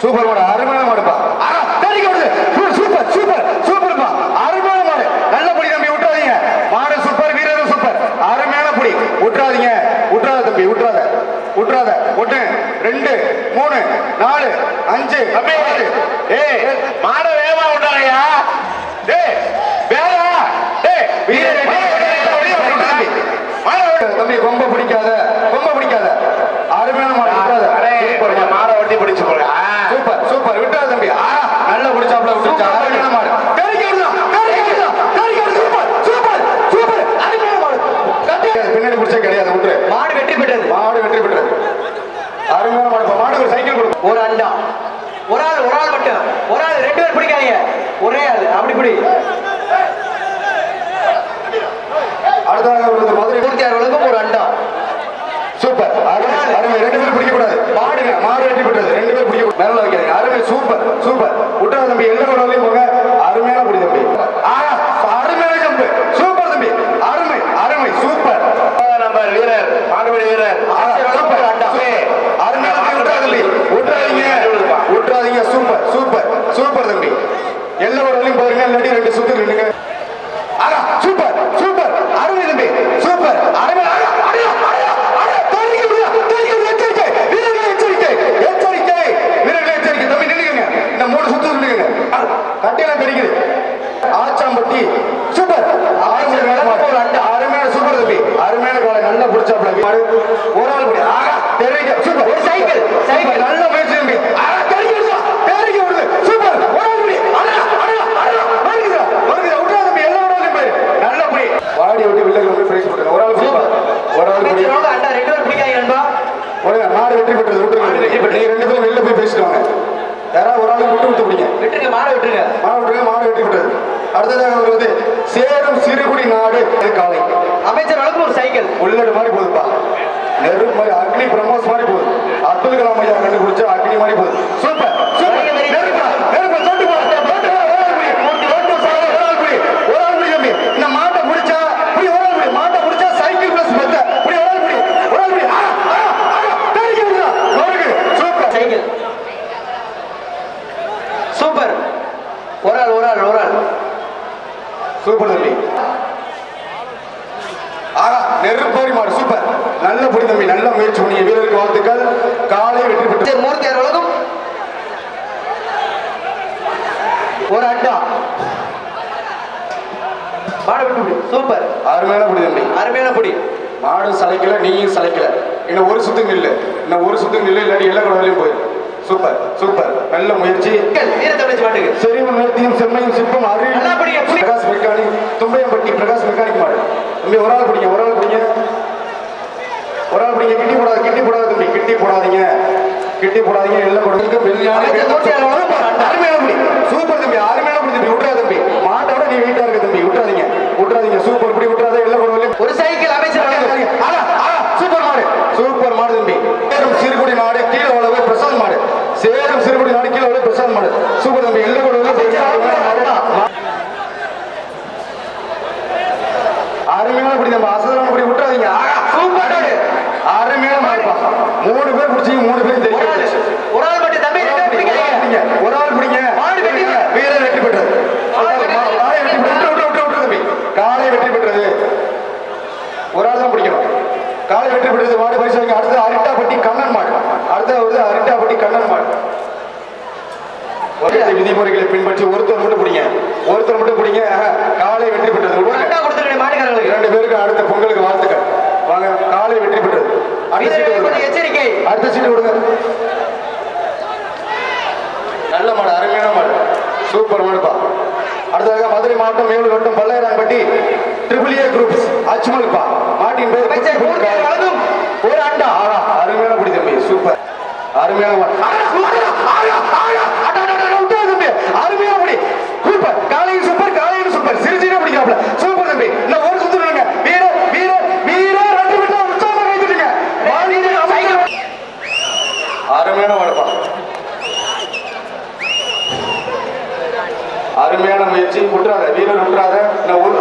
Super மாடு அருமையான மாடுப்பா ஆஹா, தெரிக்க விடுது சூப்பர் சூப்பர் சூப்பர்ப்பா அருமையான மாடு நல்ல புடி தம்பி விட்டுறாதீங்க மாடு சூப்பர் வீரரும் சூப்பர் அருமையான புடி விட்டுறாதீங்க விட்டுறாத தம்பி விட்டுறாத விட்டுறாத ஒண்ணு ரெண்டு மூணு நாலு அஞ்சு தம்பி ஆறு. ஏய் மாட வேகமா விட்டாங்கய்யா டேய் வேகா டேய் வீரர் தம்பி கொம்ப பிடிக்காத கொம்ப பிடிக்காத அருமையான மாடு விட்டுறாத சூப்பர் மாடு. மாட வண்டி பிடிச்சு போல சூப்பர் சூப்பர் விட்டுறாத தம்பி ஆ நல்ல பிடிச்சாப்ல விட்டுச்சா அருமையான மாடு தெரிக்க விடுதா தெரிக்க விடுதா தெரிக்க விடுதா சூப்பர் சூப்பர் சூப்பர் அருமையான மாடு கட்டி பின்னாடி பிடிச்சா கிடையாது விட்டுரு மாடு வெற்றி பெற்றது மாடு வெற்றி பெற்றது அருமையான மாடு இப்ப மாடு ஒரு சைக்கிள் கொடுக்கும் ஒரு அண்டா ஒரு ஆள் ஒரு ஆள் மட்டும் ஒரு ஆள் ரெண்டு பேர் பிடிக்காதீங்க ஒரே அது அப்படி இப்படி. அடுத்ததாக வருது மதுரை மூர்த்தியார் வழங்கும் ஒரு அண்டா. சூப்பர். அருமை அருமை. ரெண்டு பேரும் பிடிக்கக்கூடாது. பாடுங்க. மாடுங்க மாடு வெட்டி விட்டது ரெண்டு பேரும் பிடிக்க கூடாது. மேல வைக்காதீங்க. அருமை சூப்பர் சூப்பர். விட்டா தம்பி எல்லா வரலையும் போங்க அருமையான பிடி தம்பி ஆஹா அருமையான ஜம்பு சூப்பர் தம்பி அருமை அருமை சூப்பர் நம்பர் வீரர் மாடுபடி வீரர் ஆஹா, சூப்பர் சூப்பர். அருமையான தம்பி விட்டுறாத தம்பி விட்டுறாதீங்க விட்டுறாதீங்க சூப்பர் சூப்பர் சூப்பர் தம்பி எல்லா வரலையும் போறீங்க இல்லாட்டி ரெண்டு சுத்து நின்னுங்க ஆஹா சூப்பர் சூப்பர் அருமை தம்பி சூப்பர் அருமை ஆஹா, அடையா, அடையா, அடையா, தெரிக்க விடுங்க, தெரிக்க விடுங்க, எச்சரிக்கை வீரர்களே எச்சரிக்கை எச்சரிக்கை வீரர்களே எச்சரிக்கை தம்பி நில்லுங்க இந்த மூணு சுத்து நில்லுங்க கட்டையெல்லாம் தெரிக்குது ஆச்சாம்பட்டி சூப்பர் அருமையான மாடு. அருமையான சூப்பர் தம்பி அருமையான காலை நல்லா பிடிச்சாப்ல மாடு ஒரு ஆள் பிடி ஆஹா தெரிக்க சூப்பர் ஒரு சைக்கிள் சைக்கிள் நல்ல முயற்சி தம்பி ஆஹா தெரிக்க விடுதா தெரிக்க விடுது சூப்பர் ஒரு ஆள் பிடி அடடா அடடா அடடா வருகுதா வருகுதா விட்றா தம்பி எல்லா ஒரு போய் நல்ல பிடி வாடி விட்டு வில்லுக்கு வந்து பிரைஸ் போட்டுங்க ஒரு ஆள் பிடி ஒரு ஆள் பிடி அமைச்சர் அண்டா ரெண்டு பேர் பிடிக்காதீங்க நண்பா ஒரு மாடு வெற்றி பெற்றது விட்டுருங்க நீங்க ரெண்டு பேரும் வெளில போய் பேசிட்டு வாங்க யாராவது ஒரு ஆள் விட்டு விட்டு பிடிங்க விட்டுருங்க மாடு விட்டுருங்க மாடு விட்டுருங்க மாடு வெற்றி பெற்றது அடுத்ததாக வருவது சேரும் சிறுகுடி நாடு இது காலை அமைச்சர் வழங்கும் ஒரு சைக்கிள் உள்ளடு மாதிரி போகுதுப்பா நெருப்பு மாதிரி அக்னி பிரம்மோஸ் மாதிரி போகுது அப்துல் கலாம் ஐயா கண்டுபிடிச்ச அக்னி மாதிரி போகுது சூப்பர் சூப்பர் நெருப்பா நெருப்பா தொட்டு போ தொட்டு போ, ஒரு ஆள் புடி. தொட்டு சாவு, ஒரு ஆள் புடி. ஒரு ஆள் புடி தம்பி. இந்த மாட்டை புடிச்சா புடி, ஒரு ஆள் புடி. மாட்டை புடிச்சா சைக்கிள் பிளஸ் மெத்த. புடி, ஒரு ஆள் புடி. ஒரு ஆள் புடி. ஆ, ஆ, ஆ, தெரிக்க விடுதா. நொறுக்கு. சூப்பர். சைக்கிள். சூப்பர். ஒரு ஆள் ஒரு ஆள் ஒரு ஆள். சூப்பர் தம்பி ஆகா நெருப்போரி மாடு சூப்பர் நல்ல புடி தம்பி நல்ல முயற்சி பண்ணிய வீரருக்கு வாழ்த்துக்கள் காலை வெற்றி பெற்று அமைச்சர் மூர்த்தியார் வழங்கும் ஒரு அண்டா மாடு விட்டு விடு சூப்பர் அருமையான புடி தம்பி. அருமையான புடி. மாடு சளைக்கல நீயும் சளைக்கல. இன்னும் ஒரு சுத்து நில்லு இன்னும் ஒரு சுத்து நில்லு இல்லாட்டி எல்லா குடலையும் போயிரு சூப்பர் சூப்பர். நல்ல முயற்சி. செறிவும் நேர்த்தியும் செம்மையும் சிற்பம் பிடி. பிரகாஷ் மெக்கானிக் தும்பையம்பட்டி பிரகாஷ் மெக்கானிக் மாடு. தம்பி ஒரு ஆள் பிடிங்க ஒரு ஆள் பிடிங்க. ஒரு ஆள் பிடிங்க கிட்டி போடாத கிட்டி போடாத தம்பி. கிட்டி போடாதீங்க. கிட்டி போடாதீங்க எல்லாம் கொடுங்க வெள்ளியான அமைச்சர் மூர்த்தியார் வழங்கும் ஒரு அண்டா. அருமையான புடி சூப்பர் தம்பி அருமையான புடி தம்பி விட்டுறாத தம்பி மாட்டோட நீ வெயிட்டா இருக்க தம்பி விட்டுறாதீங்க விட்டுறாதீங்க சூப்பர் புடி விட்டுறாத எல்லாம் கொடுங்க ஒரு சைக்கிள் அமைச்சர் வழங்கும் ஆனா, ஆனா, சூப்பர் மாடு சூப்பர் மாடு தம்பி சேரும் சிறுகுடி நாடு கீழே உழவு பிரசாந்த் மாடு சேரும் சிறுகுடி நாடு கீழே உழவு பிரசாந்த் மாடு சூப்பர் தம்பி எல்லாம் கூட அருமையான படி நம்ம அசதமான படி விட்டுறாதீங்க ஆகா, சூப்பர் அருமையான மாடுப்பா மூணு பேர் பிடிச்சி மூணு பேர் ஒரு ஆள் தெரியும் ஒரு ஆள் மட்டும் தம்பி ரெண்டு பேர் பிடிக்காதீங்க ஒரு ஆள் பிடிங்க மாடு வெற்றி பெற்றது. வீரர் வெற்றி பெற்றது மாடு வெற்றி பெற்றது. காலை வெற்றி பெற்றது விட்டு, விட்டு, விட்டு, விட்டு தம்பி காலை வெற்றி பெற்றது ஒரு ஆள் தான் பிடிக்கணும் காலை வெற்றி பெற்றது மாடு பரிசு வாங்கி அடுத்து அரிட்டாப்பட்டி கண்ணன் மாடு அடுத்து வந்து அரிட்டாப்பட்டி கண்ணன் மாடு ஒரே பின்பற்றி ஒருத்தர் மட்டும் பிடிங்க. ஒருத்தர் மட்டும் பிடிங்க காலை வெற்றி பெற்றது. மாட்டுக்காரங்களுக்கு இரண்டு பேருக்கு அடுத்த பொங்கலுக்கு வாழ்த்துக்கள். வாங்க காலை வெற்றி பெற்றது. அடுத்த சீட்டு எச்சரிக்கை. அடுத்த சீட்டு கொடுங்க நல்ல மாடு அருமையான மாடு. சூப்பர் மாடுப்பா. அடுத்ததாக மதுரை மாவட்டம் மேலூர் வட்டம் பல்லாயிரம்பட்டி ட்ரிபிள் ஏ குரூப்ஸ் அச்சுமல்பா மாட்டின் பேர் ஒரு அண்டா. ஆஹா, அருமையான பிடி தம்பி சூப்பர். அருமையான மாடு. விட்டுறாத தம்பி அருமையான பிடி சூப்பர். காலையில் சூப்பர் காலையில் சூப்பர். சிறு பிடிக்கிறாப்ல சூப்பர் தம்பி. இன்னும் ஒரு சுத்து விடுங்க வீர வீர வீர ரெண்டு விட்டு உற்சாகம் கைத்துட்டுங்க அருமையான மாடுப்பா அருமையான முயற்சி. விட்டுறாத வீரர் விட்டுறாத நான் ஒரு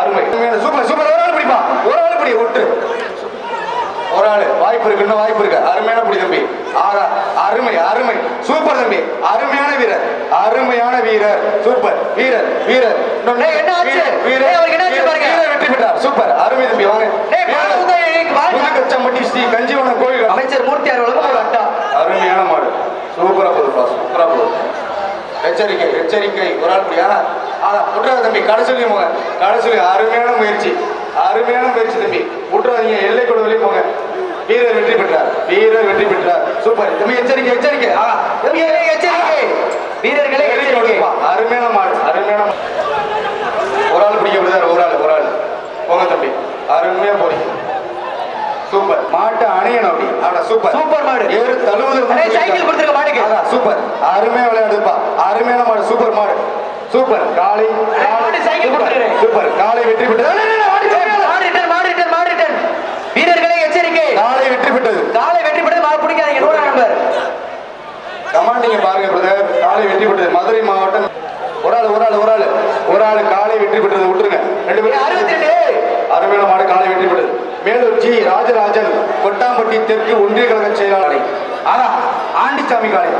அருமை. Super super. ஒரு ஆள் பிடிப்பா. ஒரு ஆள் பிடி விட்டு வாய்ப்பு இருக்கு இன்னும் வாய்ப்பு இருக்கு. அருமையான புடி தம்பி. ஆகா அருமை அருமை. சூப்பர் தம்பி. அருமையான வீரர். அருமையான வீரர். சூப்பர். வீரர் வீரர். என்ன ஆச்சு? வீரர், வீரர் வெற்றி பெற்றார். சூப்பர். அருமை தம்பி வாங்க. புதுக்கச்சம்பட்டி ஸ்ரீ கஞ்சிவனம் கோயில். அமைச்சர் ஒரு அட்டா. அருமையான மாடு. சூப்பரா போகுதுப்பா சூப்பரா போகுது. எச்சரிக்கை எச்சரிக்கை. ஒரு ஆள் முடியா ஆனா விட்றாத தம்பி கடைசிலையும் போங்க. கடைசிலையும் அருமையான முயற்சி. அருமையான முயற்சி தம்பி. விட்றாதீங்க எல்லை கொடு வெளியே போங்க. வீரர் வெற்றி பெற்றார். வீரர் வெற்றி பெற்றார். சூப்பர். தம்பி எச்சரிக்கை எச்சரிக்கை. எச்சரிக்கை வீரர்களே எச்சரிக்கை. அருமையான மாடு அருமையான. ஒரு ஆள் பிடிக்க விடுதார் ஒரு ஆள் ஒரு ஆள். போங்க தம்பி. அருமையா போறீங்க. சூப்பர். மாட்டை அணையணும் அப்படி. ஆனா சூப்பர். சூப்பர் மாடு. ஏறு தழுவுது சைக்கிள் கொடுத்துருக்க மாடுக்கு. அதான் சூப்பர். அருமையா விளையாடுப்பா அருமையான மாடு சூப்பர் மாடு. சூப்பர். சைக்கிள் சூப்பர், காளை வெற்றி பெற்றது அடே, அடே, அடே, மாடு ஏய், மாடு ரிட்டர்ன் மாடு ரிட்டர்ன் மாடு ரிட்டர்ன் வீரர்களே காளை வெற்றி பெற்றது. காலை வெற்றி பெற்று மாடு பிடிக்காதீங்க நூறு நம்பர் கமாண்டிங்க பாருங்க பிரதர் காளை வெற்றி பெற்றது. மதுரை மாவட்டம் ஒரு ஆள் ஒரு ஆள் ஒரு ஆள். ஒரு ஆள் காளை வெற்றி பெற்றது. விட்டுருங்க. ரெண்டு பேரும் அறுபத்தி ரெண்டு அருமையான மாடு காலை வெற்றி பெற்றது. மேலூர் ஜி ராஜராஜன் கொட்டாம்பட்டி தெற்கு ஒன்றிய கழக செயலாளர். ஆனா ஆண்டிச்சாமி காளை.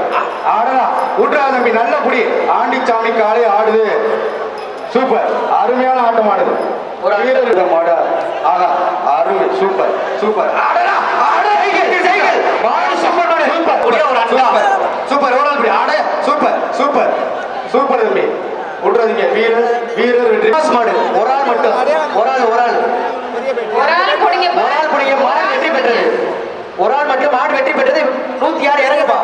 ஆடா விட்றா தம்பி நல்ல புடி ஆண்டிச்சாமி காளை ஆடுது. சூப்பர். அருமையான ஆட்டம் ஆடுது. ஒரு. வீரர் மாடு ஆகா அருமை சூப்பர் சூப்பர். ஆடடா ஆட சைக்கிள். மாடு சூப்பர் சூப்பர். ஒரே ஒரு. சூப்பர் சூப்பர் ஒரு ஆள் புடி ஆட சூப்பர் சூப்பர். சூப்பர் தம்பி. விட்றாதீங்க வீரர் வீரர் வெற்றி. மாடு. ஒரு ஆள் மட்டும். ஒரு ஆள் ஒரு ஆள். ஒரு ஆள் பிடிங்க ஒரு ஆள் பிடிங்க. மாடு வெற்றி பெற்றது. ஒரு ஆள் மட்டும் மாடு வெற்றி பெற்றது. நூத்தி ஆறு இறங்குப்பா.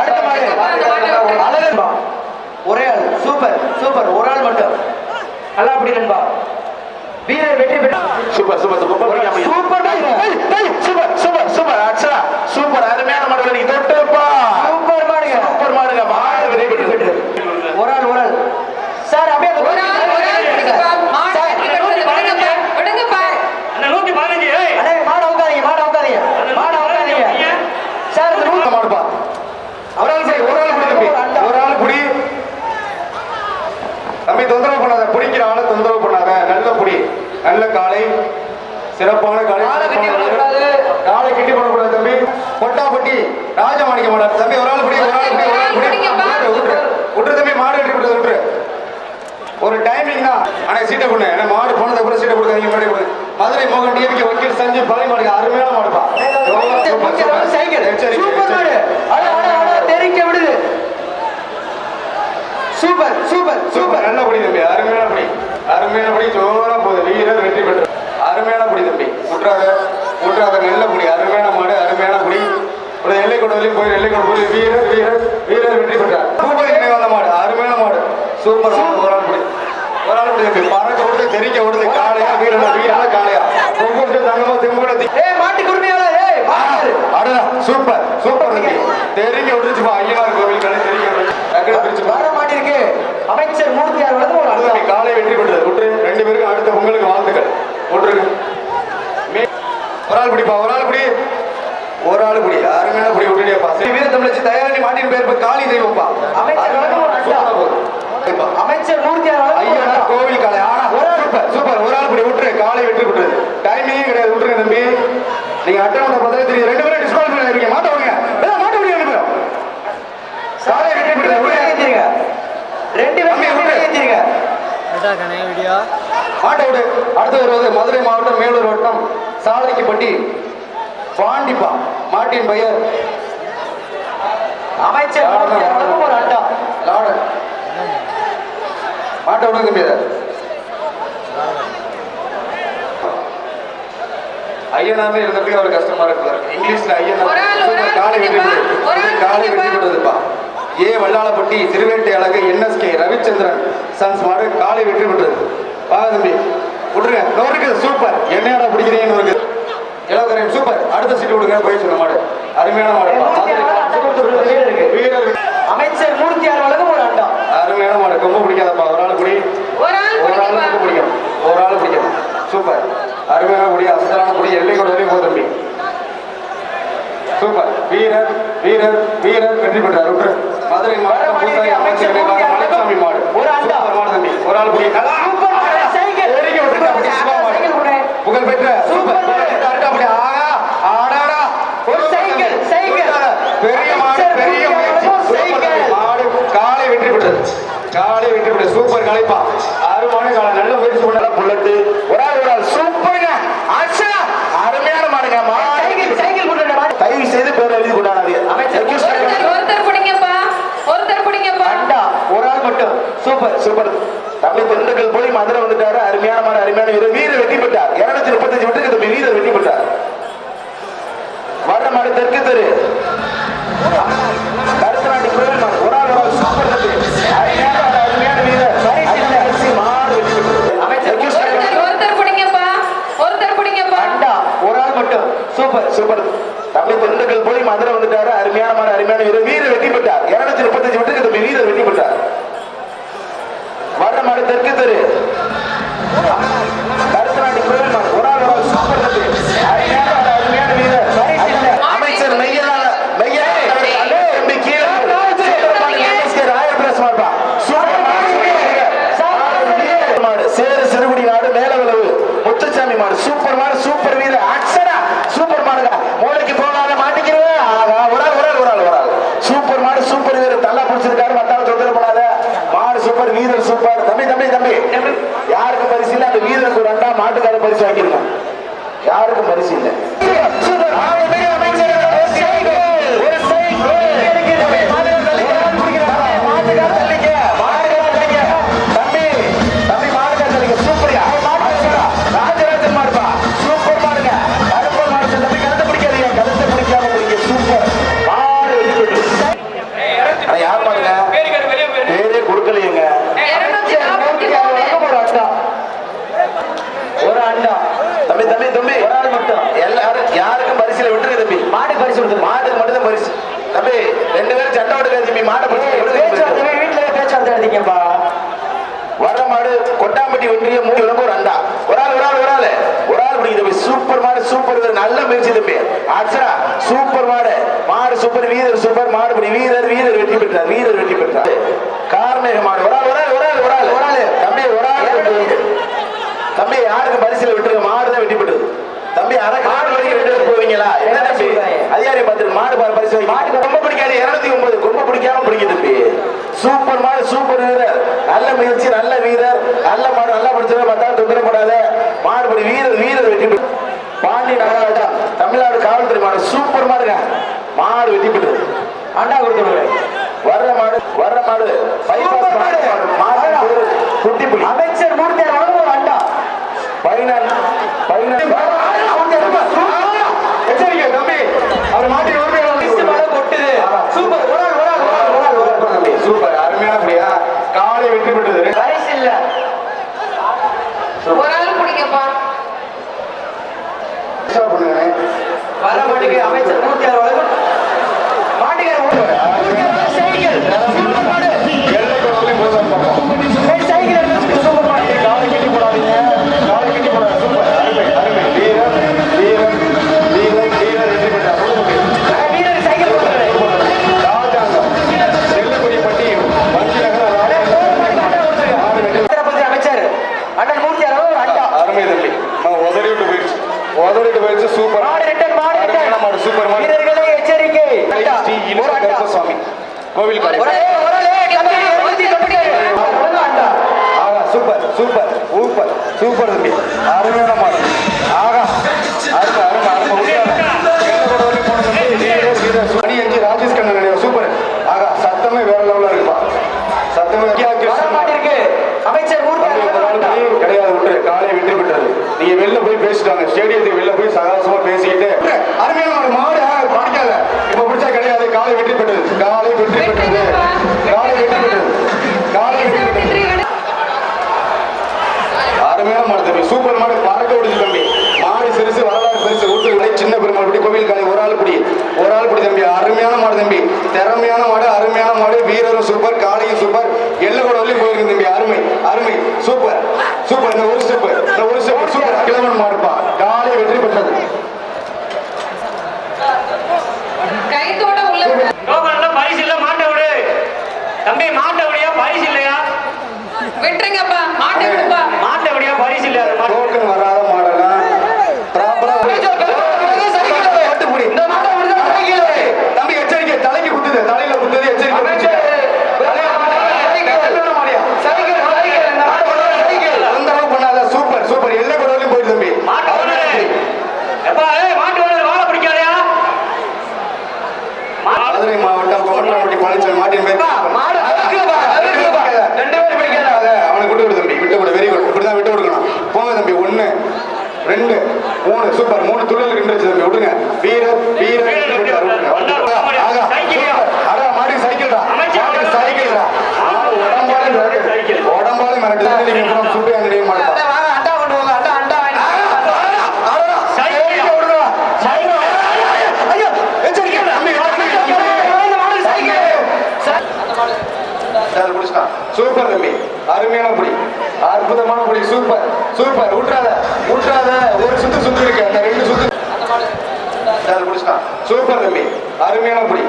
அடுத்த மாடு. அழகன்பா. ஒரே ஆள். Super super. ஒரு ஆள் மட்டும். நல்லா அப்படி நண்பா. வீரர் வெற்றி பெற்ற சூப்பர். Super super. சூப்பர் அச்சா சூப்பர் அருமையான மாடுகள் நீங்க தொட்டுப்பா சூப்பர் மாடுங்க சூப்பர் மாடுங்க மாடு வெற்றி பெற்றது ஒரு ஆள் ஒரு ஆள் சார் அப்படியே அந்த ஒரு ஆள் ஒரு ஆள் பிடிங்கப்பா மாடு சார், வெற்றி பெற்றது விடுங்கப்பா விடுங்கப்பா அண்ணே, மாடு அவுக்காதீங்க மாடு அவுக்காதீங்க மாடு அவுக்காதீங்க சார் இந்த நூறு மாடுப்பா ஒரு ஆள் சரி ஒரு ஆள் புடி தம்பி ஒரு ஆள் புடி தம்பி தொந்தரவு பண்ணாத. பிடிக்கிற ஆளை தொந்தரவு பண்ணாத. நல்ல புடி. நல்ல காலை சிறப்பான காலை காலை கட்டி பண்ணக்கூடாது. தம்பி. பொட்டாப்பட்டி ராஜமாணிக்க மாட்டார். தம்பி ஒரு ஆள் புடி ஒரு ஆள் புடி. விட்டுரு, விட்டுரு. தம்பி மாடு கட்டி விட்டுரு விட்டுரு ஒரு டைமிங் தான். ஆனா சீட்டை கொண்டு ஏன்னா மாடு போனதை கூட சீட்டை கொடுக்காதீங்க கொடு மதுரை மோகன் டிஎம்கே வக்கீல் சஞ்சய் பழைய மாடு அருமையான மாடுப்பா. சைக்கிள் சூப்பர் மாடு. தெரிக்க விடுது. Super super super. நல்ல படி தம்பி? அருமையான படி. அருமையான படி ஜோரா போகுது. வீரர் வெற்றி பெற்று. அருமையான படி தம்பி. குற்றாத குற்றாத நல்ல படி. அருமையான மாடு அருமையான படி. ஒரு எல்லை கொடுவலையும் போய் எல்லை கொடு போய் வீரர் வீரர் வீரர் வெற்றி பெற்றார். சூப்பர் வந்த மாடு. அருமையான மாடு. சூப்பர் ஒரு ஆள் படி. ஒரு ஆள் படி தம்பி. பறக்க விடுது தெரிக்க விடுது காளையா வீரனா வீரனா காளையா. ஒவ்வொரு தங்கமா செம்புடத்தி ஏய் மாட்டுக்கு உரிமையாளர் ஏய் மாடு. அடடா சூப்பர் சூப்பர் தம்பி. தெரிக்க விட்டுருச்சுப்பா ஐயனார் கோவில் கடை தெரிக்க விட்டுருச்சு டக்குனு பிரிச்சு வர மாட்டிருக்கு அமைச்சர் மூர்த்தியார் வந்து ஒரு அதுதான் நீ அண்ணா காலை வெற்றி பெற்றது விட்டு ரெண்டு பேருக்கும் அடுத்த உங்களுக்கு வாழ்த்துக்கள் விட்டுருங்க மே- ஒரு ஆள் பிடிப்பா ஒரு ஆள் பிடி. ஒரு ஆள் பிடி. அருமையான பிடி விட்டுடியாப்பா ஸ்ரீ வீர தமிழச்சி தயாரணி மாட்டின் பேர் காளி தெய்வம்ப்பா. அமைச்சர் ஐயனா அண்ணா. கோவில் காலை ஆனா சூப்பர் சூப்பர். ஒரு ஆள் பிடி விட்டுரு. காலை வெற்றி பெற்றது. டைமிங்கே கிடையாது. விட்டுருங்க தம்பி. நீங்க அட்டவணை பார்த்தா தெரியும். ரெண்டு பேரும் டிஸ்குவாலிஃபை இருக்கீங்க மாட்ட விடுங்க. ஏதோ மாட்ட விடுங்க ரெண்டு பேரும். காலை வெற்றி பெற்றது. விடு, விடு. ஏத்திருங்க. ரெண்டு பேரும் வீடியோ. மாட்டை விடு. அடுத்து வருவது மதுரை மாவட்டம் மேலூர் வட்டம். சாலரிக்குப்பட்டி பாண்டிப்பா மாட்டின் பெயர். அமைச்சர் ஒரு அட்டா லாடன் மாட்டை விடுங்க தம்பி இதை. ஐயனாமே இருந்ததுக்கு அவர் கஷ்டமா இருக்கு இங்கிலீஷ்ல ஐயனா ஒரு ஆள், ஒரு ஆள் காலை ஆள் காலை. வெற்றி பெற்றதுப்பா ஏ வல்லாளப்பட்டி திருவேட்டை அழகு என்எஸ்கே ரவிச்சந்திரன் சன்ஸ் மாடு காலை வெற்றி பெற்றது வாங்க தம்பி. விட்டுருங்க சூப்பர் என்னடா பிடிக்கிறீங்கன்னு இருக்கு இளவரன் சூப்பர் அடுத்த சீட்டு விடுங்க. போய் சொன்ன மாடு. அருமையான மாடு. வீரர் அமைச்சர் மூர்த்தியார் வழங்கும் ஒரு அண்டா அருமையான மாடு. ரொம்ப பிடிக்காதப்பா. ஒரு ஆள் பிடி ஒரு ஆள் ஒரு ஆள் பிடிங்கப்பா மட்டும் பிடிக்கும். ஒரு ஆள் பிடிக்கும் சூப்பர். அருமையான குடி. அசத்தலான குடி. எல்லை கொண்டு வரையும் போகுது தம்பி. சூப்பர். வீரர் வீரர் வீரர் வெற்றி பெற்றார். மதுரை மாவட்டம் அமைச்சர் சூப்பர் தம்பி திண்டுக்கல் போய் மதுரை வந்துட்டாரு. அருமையான மாதிரி அருமையான வீரர். வீரர் வெட்டி போட்டார் இருநூத்தி முப்பத்தஞ்சு மீட்டருக்கு தம்பி வீரர் வெட்டி போட்டார் வர்ற மாதிரி தெற்கு தெரு. யாருக்கும் பரிசு இல்லை. பெரிய மூணு விலங்கு ஒரு அண்டா. ஒரு ஆள் ஒரு ஆள் ஒரு ஆள் ஒரு ஆள் பிடிக்குது சூப்பர் மாடு சூப்பர் நல்ல முயற்சி தம்பி. ஆச்சரா சூப்பர் மாடு. மாடு சூப்பர் வீரர் சூப்பர். மாடு பிடி வீரர் வீரர் வெற்றி பெற்றார். வீரர் வெற்றி பெற்றார். கார்மேக மாடு. ஒரு ஆள் ஒரு ஆள் ஒரு ஆள் ஒரு ஆள் ஒரு ஆள் தம்பி? ஒரு ஆள் தம்பி யாருக்கு பரிசுல விட்டுருக்க? மாடு தான் வெற்றி பெற்றது. தம்பி அரை மாடு வரைக்கும் ரெண்டு போவீங்களா? என்ன தம்பி? அதிகாரி பார்த்துட்டு மாடு பாரு பரிசு மாடு ரொம்ப பிடிக்காது. இரநூத்தி ஒன்பது. ரொம்ப பிடிக்காம பிடிக்குது தம்பி. சூப்பர் மாடு சூப்பர் வீரர். நல்ல முயற்சி நல்ல வீரர் நல்ல மாடு நல்லா படிச்சவங்க பார்த்தா தொந்தரப்படாத மாடுபடி வீரர் வீரர் வெட்டி பாண்டி நகராஜா தமிழ்நாடு காவல்துறை மாடு சூப்பர் மாடுங்க. மாடு வெட்டி போட்டு அண்டா கொடுத்துருவேன் வர்ற மாடு வர்ற மாடு பைபாஸ் மாடு. மாடு. குட்டி புலி. அமைச்சர் மூர்த்தி அண்டா final final super super super தம்பி. அருமையான மாடல் ஆகா அருமை அருமை அருமை உண்மையான போன ராஜேஷ் கண்ணன் நினைவு சூப்பர். ஆகா சத்தமே வேற லெவலில் இருக்குப்பா. சத்தமே அமைச்சர் கிடையாது விட்டு காலையை வெற்றி பெற்றது நீங்க வெளில போய் பேசிட்டாங்க. ஸ்டேடியத்துக்கு வெளில போய் சகாசமா பேசிக்கிட்டு. அருமையான மாடு பாடிக்காத இப்ப பிடிச்சா கிடையாது. காலை வெற்றி பெற்றது காலை வெற்றி பெற்றது சூப்பர் சூப்பர் இந்த ஒரு ஸ்டெப்பு அருமையான புடி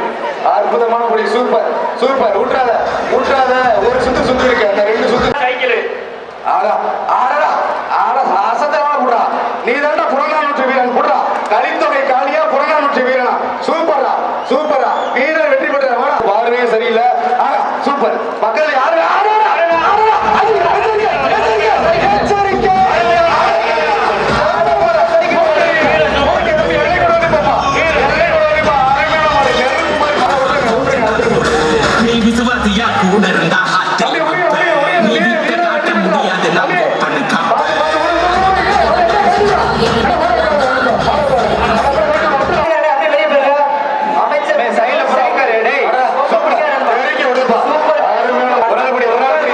அற்புதமான புடி சூப்பர் சூப்பர் விட்டுறாத விட்டுறாத ஒரு சுத்து சுத்து இருக்கு. அந்த ரெண்டு சுத்து. சைக்கிள். ஆடா. ஆடடா ஆட. அசத்தமான புடா நீ தாண்டா புறநானூற்று வீரன். புடா கலித்தொகை காளியா புறநானூற்று வீரனா? சூப்பரா சூப்பரா வீரர் வெற்றி பெற்ற பார்வையே சரியில்லை. ஆடா. சூப்பர் மக்கள் யாரு ஆடா ஆடா ஆடா ஐயோ, எச்சரிக்கை, எச்சரிக்கை, எச்சரிக்கை. ஓகே, தம்பி, எல்லை கூட வந்து பாப்பா. எல்லை கூட வந்து பா. அருமையான மாடு. நெருப்பு மாதிரி மாடு. விட்டுருங்க, விட்டுருங்க, விட்டுருங்க. நீ விசுவாசியா கூட இருந்தா ஹார்ட் தம்பி, ஒளிய, ஒளிய, ஒளிய, நீ வீரர், விட்டு வீரர் காட்ட வெற்றி பெற்றார். முடியாது நம்ம தம்பி, பண்ணு காப்ப பாத்து, பாத்து, விடுங்க. அப்படியே வெளியே போயிருங்க அமைச்சர் சைடுல போய் உட்காரு, டேய். அடா, சூப்பர். இறக்கி விடுப்பா. அருமையான ஒரு ஆள் பிடி, ஒரு ஆள் பிடி.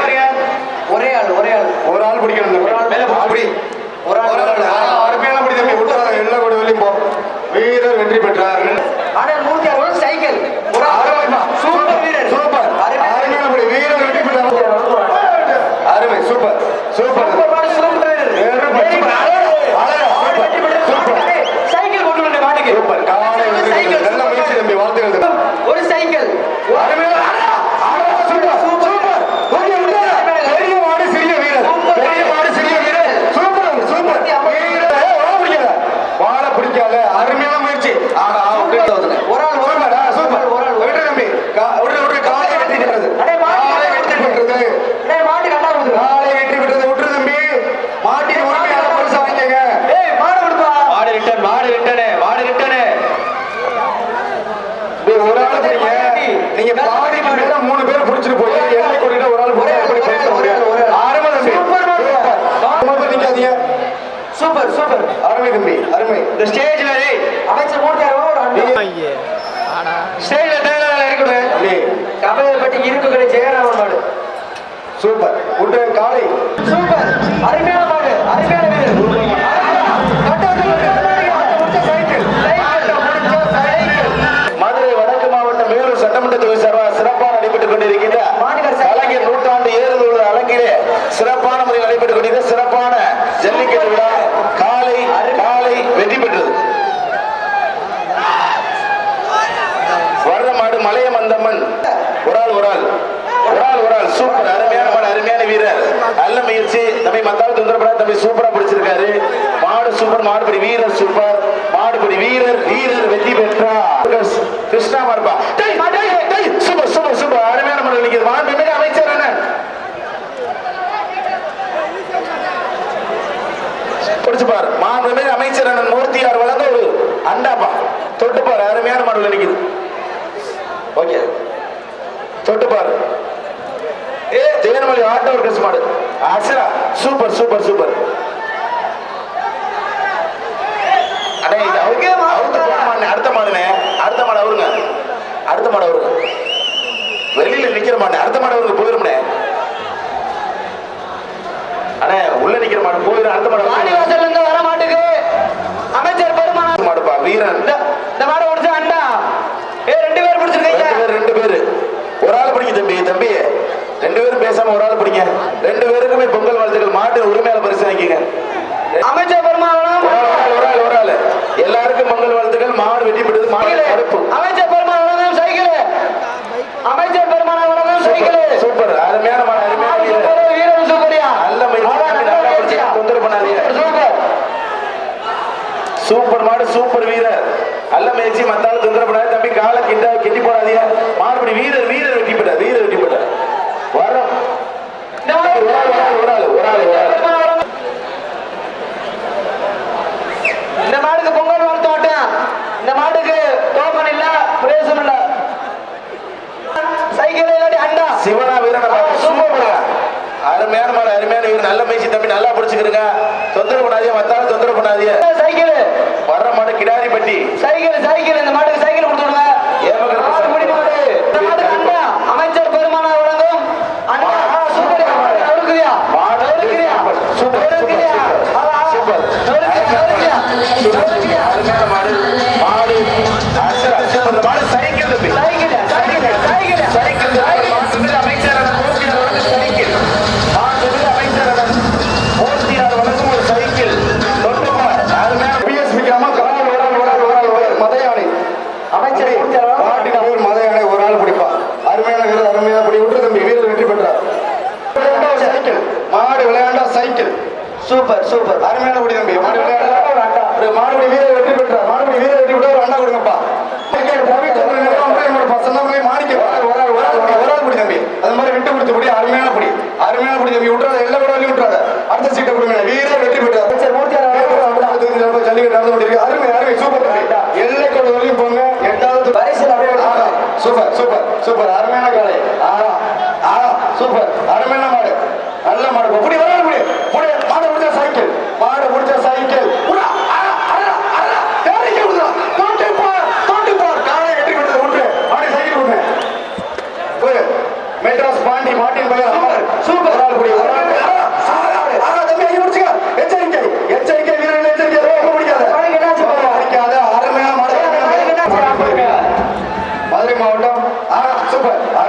ஒரே ஆள் ஒரே ஆள் ஒரு ஆள் பிடிக்கணும் தம்பி. மேல போ. அப்படி. ஒரு ஆள் ஒரு ஆள். ஆ, அருமையான பிடி தம்பி. விட்டுறாத, எல்லா கூட வெளியும் போ. வீரர் வெற்றி பெற்றார் ஆனால் மூர்த்தி அவர்கள் சைக்கிள் ஒரு ஆள் அருமைப்பா. சூப்பர் வீரர் சூப்பர் அருமையான பிடி. வீரர் வெற்றி பெற்றார் அருமை சூப்பர் சூப்பர் சூப்பர் சூப்பர் வீரர் வேறு பச்சை பா- அழகா, சூப்பர் சூப்பர் சைக்கிள் கொண்டு வந்து மாட்டுக்கு சூப்பர் காலை வெற்றி பெற்றார். நல்ல முயற்சி தம்பி வாழ்த்துக்கள் தம்பி. ஒரு சைக்கிள் அருமையான ஆடா, ஆடா, சூப்பர், சூப்பர். ஓகே, விட்டுறாத. பெரிய மாடு, சிறிய வீரர். பெரிய மாடு, சிறிய வீரர். Super, super. வீரர். ஏய், வாழை பிடிக்காத. வாழை பிடிக்காத. அருமையான முயற்சி. ஆடா, விட்டுறாத. ஒரு ஆள், ஒரு சூப்பர், ஆ, சூப்பர். ஒரு ஆள், ஒரு ஆள். விட்டு தம்பி. கா- விட்டு, விட்டு, காலை வெற்றி பெற்றது. அடே, மாடு. காலை வெற்றி பெற்றது. டேய் மாட்டுக்கு அண்டா கொடுத்துரு காலை வெற்றி பெற்றது. விட்டுரு தம்பி. மாட்டின் உரிமையாளர் பரிசு வாங்கிக்கங்க. ஏய் மாடு கொடுப்பா மாடு ரிட்டர்ன் மாடு ரிட்டர்னு மாடு ரிட்டர்னு டேய், ஒரு ஆள் பிடிங்க. நீங்க பாதிக்கு மேல மூணு பேர் பிடிச்சிட்டு போய் எல்லை கொடியில ஒரு ஆள் ஒரே ஆள், பிடிச்சி ஒரே பேச ஆள், முடியாது ஒரே ஆள். அருமை தம்பி சூப்பர் மாடு. ரொம்ப பேர் நிக்காதீங்க சூப்பர் சூப்பர் அருமை தம்பி அருமை இந்த ஸ்டேஜ்ல அமைச்சர் ஆடா. ஸ்டேஜ்ல தேவையில்ல இருக்கணும் தம்பி கபையப்பட்டி இருக்குகளை ஜெயராமன் மாடு சூப்பர். விட்டு காலை சூப்பர். அருமையான வீரர் கட்டாட்டு முடிச்ச சைக்கிள் சைக்கிள் முடிச்ச சைக்கிள் மதுரை வடக்கு மாவட்டம் மேலூர் சட்டமன்ற தொகுதி சார்பாக சிறப்பாக நடைபெற்றுக் கொண்டிருக்கின்ற கலைஞர் நூற்றாண்டு ஏறுதல் அரங்கிலே சிறப்பான முறையில் நடைபெற்றுக் கொண்டிருக்கிற சிறப்பான ஜல்லிக்கட்டு விழா காலை காலை வெற்றி பெற்றது வர்ற மாடு மலைய மந்தம்மன் ஒரு ஆள் ஒரு ஆள் ஒரு ஆள் ஒரு ஆள் சூப்பர் அருமையான மாடு அருமையான வீரர் பிடிச்சு தம்பி மத்தாள் தொந்தரப்படா தம்பி சூப்பரா பிடிச்சிருக்காரு. மாடு சூப்பர் மாடுபடி வீரர் சூப்பர் மாடுபடி வீரர் வீரர் வெற்றி பெற்றா கிருஷ்ணா மார்பா. டேய் டேய் டேய் சூப்பர் சூப்பர் சூப்பர் அருமையான மாடு நினைக்கிறது மாடு அமைச்சர் என்ன பிடிச்சு பாரு. மாண்புமிகு அமைச்சர் அண்ணன் மூர்த்தியார் வழங்க ஒரு அண்டாப்பா. தொட்டு பாரு அருமையான மாடல் நிக்குது ஓகே. தொட்டு பாரு. ஏ ஜெயன்மொழி ஆட்டோ ஒர்க்கர்ஸ் மாடு. அசரா சூப்பர் சூப்பர் சூப்பர் அடே இது போன மாடு அடுத்த மாடுனே அடுத்த மாடு அவருங்க. அடுத்த மாடு அவருங்க. வெளியில நிக்கிற மாடு அடுத்த மாடு அவருக்கு போயிரும்னே. அண்ணே உள்ள நிக்கிற மாடு போயிரும் அடுத்த மாடு அவருக்கு. வாடிவாசல்ல இருந்து வர மாட்டுக்கு. அமைச்சர் பெருமாள் மாடுப்பா வீரன். இந்த மாடை முடிச்ச அண்டா. ஏ ரெண்டு பேர் பிடிச்சிருக்கீங்க. ரெண்டு பேர் ரெண்டு பேரு. ஒரு ஆள் பிடிங்க தம்பி தம்பி. ரெண்டு பேரும் பேசாம ஒரு ஆள் பிடிங்க. ரெண்டு பேருக்குமே பொங்கல் வாழ்த்துக்கள். மாட்டு உரிமையால பரிசு வாங்கிங்க அமைச்சர் பெருமாளும் ஒரு ஆள் ஒரு ஆள் எல்லாருக்கும் பொங்கல் வாழ்த்துக்கள். மாடு வெட்டி பெற்றது மாடு கருப்பு. அமைச்சர் பெருமாள் சைக்கிள். அமைச்சர் பெருமாள் சைக்கிள். சூப்பர் அருமையான மாடு அருமையான வீரன் சூப்பரியா. நல்ல முயற்சி தொந்தரவு பண்ணாதீங்க. Super super. மாடு சூப்பர் வீரர். நல்ல முயற்சி மத்தாலும் தொந்தரவு பண்ணாது தம்பி காலை கிண்ட கெட்டி போடாதீங்க. மாடுபடி வீரர் வீரர் வெட்டி பெற்றார் வீரர் இந்த மாடுக்கு பொங்கல் வாழ்த்தோட்டம் இந்த மாட்டுக்கு டோக்கன் இல்ல பிரயோசனம் இல்ல. சைக்கிள் இல்லாட்டி அண்டா. சிவனா வீரன் சும்மா அருமையான மாடு அருமையான வீரன். நல்ல பயிற்சி தம்பி நல்லா பிடிச்சிக்கிறங்க தொந்தரவு பண்ணாதே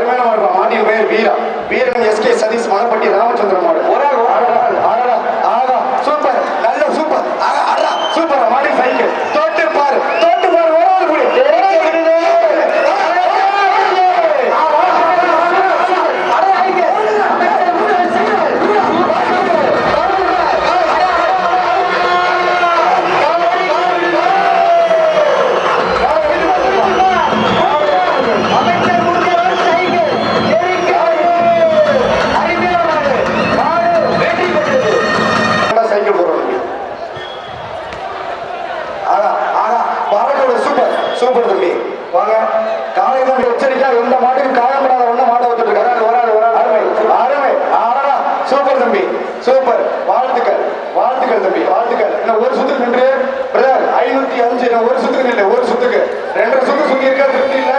அருமையான மாடு ஆடி பேர் வீரா வீரன் எஸ் கே சதீஷ் மணப்பட்டி ராமச்சந்திரன் மாவட்டம் சூப்பர் தம்பி சூப்பர். வாழ்த்துக்கள் வாழ்த்துக்கள் தம்பி வாழ்த்துக்கள். என்ன ஒரு சுத்து நின்று பிரதர் ஐநூத்தி அஞ்சு ஒரு சுத்துக்கு நின்று ஒரு சுத்துக்கு. ரெண்டரை சுத்து சுத்தி இருக்கா திருப்தி இல்லை?